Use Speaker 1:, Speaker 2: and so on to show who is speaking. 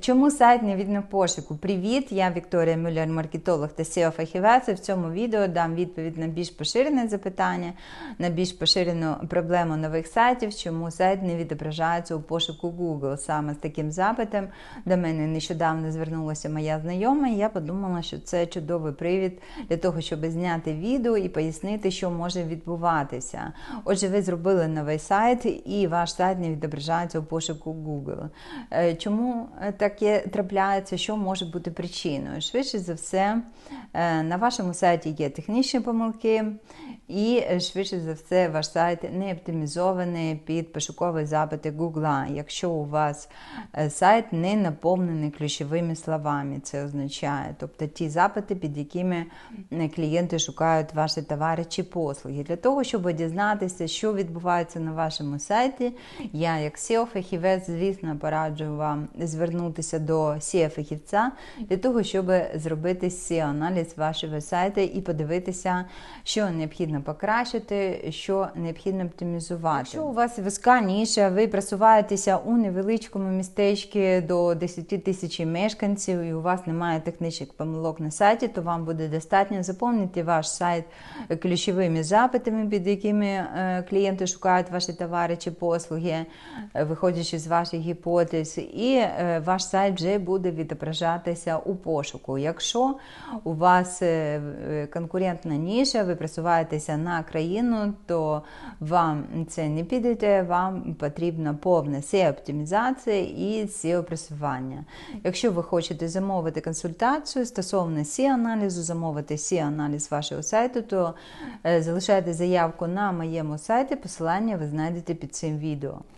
Speaker 1: Чому сайт не видно пошуку? Привіт! Я Вікторія Мюллер, маркетолог та seo фахівець В цьому відео дам відповідь на більш поширене запитання, на більш поширену проблему нових сайтів, чому сайт не відображається у пошуку Google. Саме з таким запитом до мене нещодавно звернулася моя знайома, і я подумала, що це чудовий привід для того, щоб зняти відео і пояснити, що може відбуватися. Отже, ви зробили новий сайт, і ваш сайт не відображається у пошуку Google. Е, Чому таке трапляється? Що може бути причиною? Швидше за все, е, на вашому сайті є технічні помилки, і е, швидше за все, ваш сайт не оптимізований під пошукові запити Google. Якщо у вас е, сайт не наповнений ключовими словами, це означає, тобто ті запити, під якими клієнти шукають ваші товари чи послуги. Для того, щоб дізнатися, що відбувається на вашому сайті, я, як SEO-фахівець, звісно, пораджу вам звернутися до SEO-фахівця для того, щоб зробити SEO-аналіз вашого сайту і подивитися, що необхідно покращити, що необхідно оптимізувати. Якщо у вас вузька ніша, ви просуваєтеся у невеличкому містечку до 10 тисяч мешканців, і у вас немає технічних помилок на сайті, то вам буде достатньо заповнити ваш сайт ключовими запитами, під якими е, клієнти шукають ваші товари чи послуги, е, виходячи з ваших гіпотез, і е, ваш сайт вже буде відображатися у пошуку. Якщо у вас конкурентна ніша, ви просуваєтеся на країну, то вам це не підійде, вам потрібна повна SEO-оптимізація і SEO-просування. Якщо ви хочете замовити консультацію стосовно SEO-аналізу, замовити SEO-аналіз вашого сайту, то залишайте заявку на моєму сайті, посилання ви знайдете під цим відео.